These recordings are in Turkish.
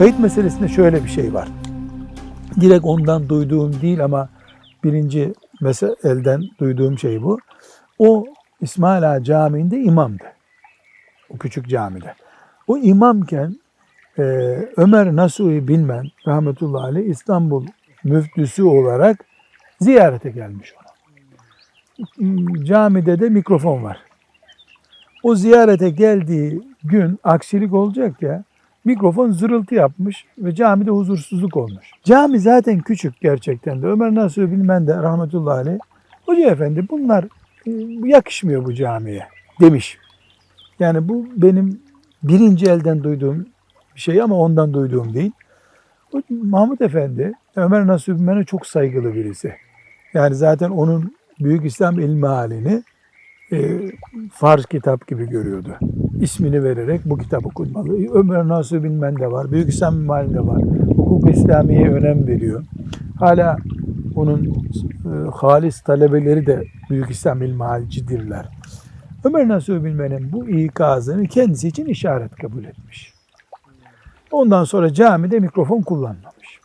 Kayıt meselesinde şöyle bir şey var. Direkt ondan duyduğum değil ama birinci mesela elden duyduğum şey bu. O İsmail Ağa Camii'nde imamdı. O küçük camide. O imamken e, Ömer Nasuhi Bilmen rahmetullahi aleyh İstanbul müftüsü olarak ziyarete gelmiş ona. Camide de mikrofon var. O ziyarete geldiği gün aksilik olacak ya mikrofon zırıltı yapmış ve camide huzursuzluk olmuş. Cami zaten küçük gerçekten de. Ömer Nasuhi Bilmen de rahmetullahi aleyh Hoca efendi bunlar e, yakışmıyor bu camiye demiş. Yani bu benim birinci elden duyduğum bir şey ama ondan duyduğum değil. Mahmut Efendi Ömer Nasuhi Bilmen'e çok saygılı birisi. Yani zaten onun Büyük İslam ilmi halini e, farz kitap gibi görüyordu. İsmini vererek bu kitap okunmalı. Ömer Nasuhi Bilmen de var. Büyük İslam ilmi hali de var. Hukuk İslamiye önem veriyor. Hala onun e, halis talebeleri de Büyük İslam ilmi halcidirler. Ömer Nasuhi Bilmen'in bu ikazını kendisi için işaret kabul etmiş. Ondan sonra camide mikrofon kullanmamış.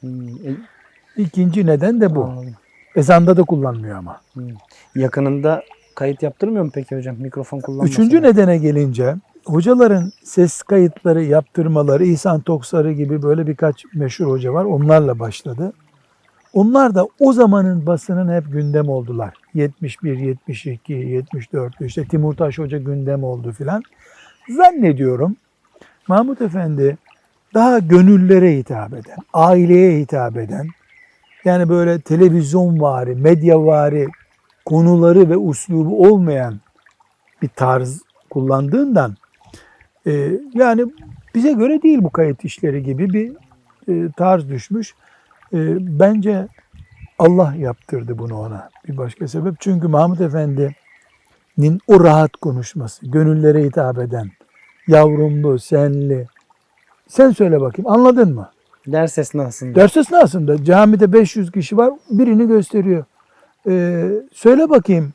Hmm, e, İkinci neden de bu. Ezanda da kullanmıyor ama. Hmm. Yakınında kayıt yaptırmıyor mu peki hocam? Mikrofon kullanmasın. Üçüncü nedene gelince hocaların ses kayıtları yaptırmaları İhsan Toksarı gibi böyle birkaç meşhur hoca var. Onlarla başladı. Onlar da o zamanın basının hep gündem oldular. 71, 72, 74 işte Timurtaş Hoca gündem oldu filan. Zannediyorum Mahmut Efendi daha gönüllere hitap eden, aileye hitap eden, yani böyle televizyon vari, medya vari konuları ve uslubu olmayan bir tarz kullandığından e, yani bize göre değil bu kayıt işleri gibi bir e, tarz düşmüş. E, bence Allah yaptırdı bunu ona. Bir başka sebep çünkü Mahmut Efendi'nin o rahat konuşması, gönüllere hitap eden, yavrumlu, senli. Sen söyle bakayım anladın mı? Ders esnasında. Ders esnasında camide 500 kişi var birini gösteriyor. Ee, söyle bakayım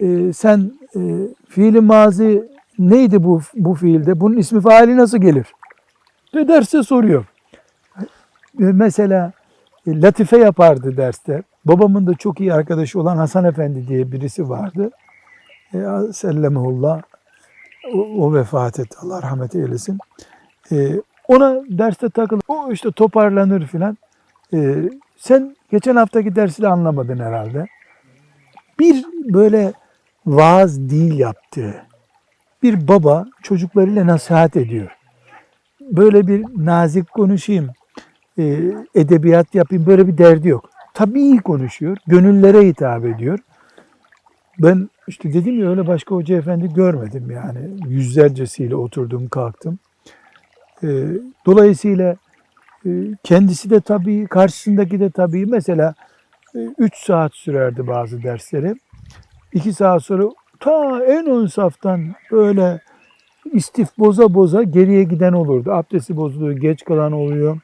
e, sen e, fiili mazi neydi bu bu fiilde? Bunun ismi faali nasıl gelir? Ve derste soruyor. Mesela e, latife yapardı derste. Babamın da çok iyi arkadaşı olan Hasan Efendi diye birisi vardı. E, sellemullah. O, o vefat etti. Allah rahmet eylesin. E, ona derste takılıp o işte toparlanır filan. E, sen geçen haftaki dersi de anlamadın herhalde. Bir böyle vaaz değil yaptığı bir baba çocuklarıyla nasihat ediyor. Böyle bir nazik konuşayım, e, edebiyat yapayım böyle bir derdi yok. Tabii konuşuyor, gönüllere hitap ediyor. Ben işte dedim ya öyle başka hoca efendi görmedim yani. Yüzlercesiyle oturdum kalktım. E, dolayısıyla e, kendisi de tabii, karşısındaki de tabii. Mesela 3 saat sürerdi bazı dersleri. 2 saat sonra ta en ön saftan böyle istif boza boza geriye giden olurdu. Abdesti bozuluyor, geç kalan oluyor.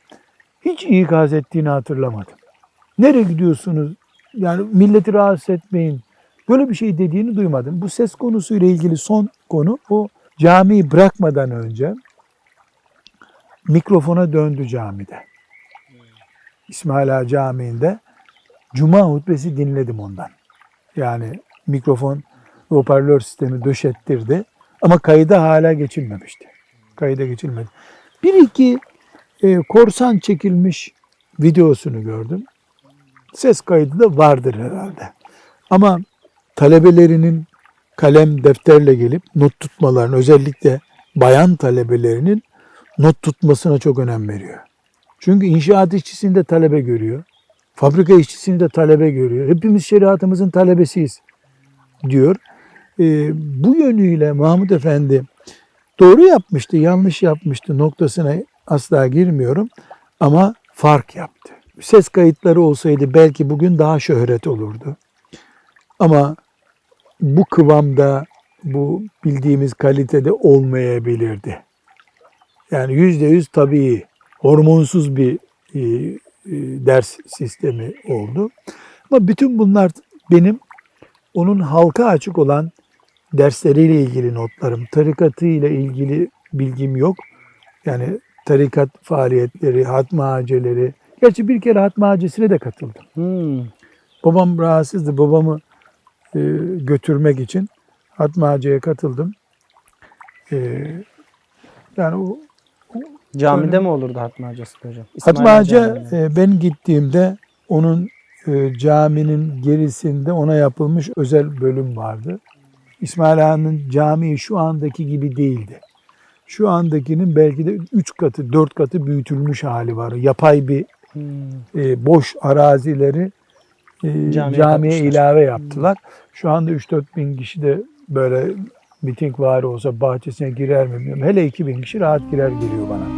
Hiç ikaz ettiğini hatırlamadım. Nereye gidiyorsunuz? Yani milleti rahatsız etmeyin. Böyle bir şey dediğini duymadım. Bu ses konusuyla ilgili son konu o camiyi bırakmadan önce mikrofona döndü camide. İsmail Ağa Camii'nde Cuma hutbesi dinledim ondan. Yani mikrofon hoparlör sistemi döşettirdi ama kayıda hala geçilmemişti. Kayıda geçilmedi. Bir iki e, korsan çekilmiş videosunu gördüm. Ses kaydı da vardır herhalde. Ama talebelerinin kalem defterle gelip not tutmalarını özellikle bayan talebelerinin not tutmasına çok önem veriyor. Çünkü inşaat işçisini de talebe görüyor. Fabrika işçisini de talebe görüyor. Hepimiz şeriatımızın talebesiyiz diyor. Ee, bu yönüyle Mahmud Efendi doğru yapmıştı, yanlış yapmıştı noktasına asla girmiyorum. Ama fark yaptı. Ses kayıtları olsaydı belki bugün daha şöhret olurdu. Ama bu kıvamda, bu bildiğimiz kalitede olmayabilirdi. Yani yüzde yüz tabii hormonsuz bir e, e, ders sistemi oldu. Ama bütün bunlar benim onun halka açık olan dersleriyle ilgili notlarım. Tarikatı ile ilgili bilgim yok. Yani tarikat faaliyetleri, hatma haceleri. Gerçi bir kere hatma hacesine de katıldım. Hmm. Babam rahatsızdı. Babamı e, götürmek için hatma haceye katıldım. E, yani o Camide Öyle. mi olurdu Hatma Hacısı da hocam? İsmail Hacı Camii'nde. e, ben gittiğimde onun e, caminin gerisinde ona yapılmış özel bölüm vardı. İsmail Ağa'nın camii şu andaki gibi değildi. Şu andakinin belki de 3 katı, 4 katı büyütülmüş hali var. Yapay bir Hmm. e, boş arazileri e, Camiye camiye ilave yaptılar. Şu anda 3-4 bin kişi de böyle miting var olsa bahçesine girer mi bilmiyorum. Hele 2 bin kişi rahat girer geliyor bana.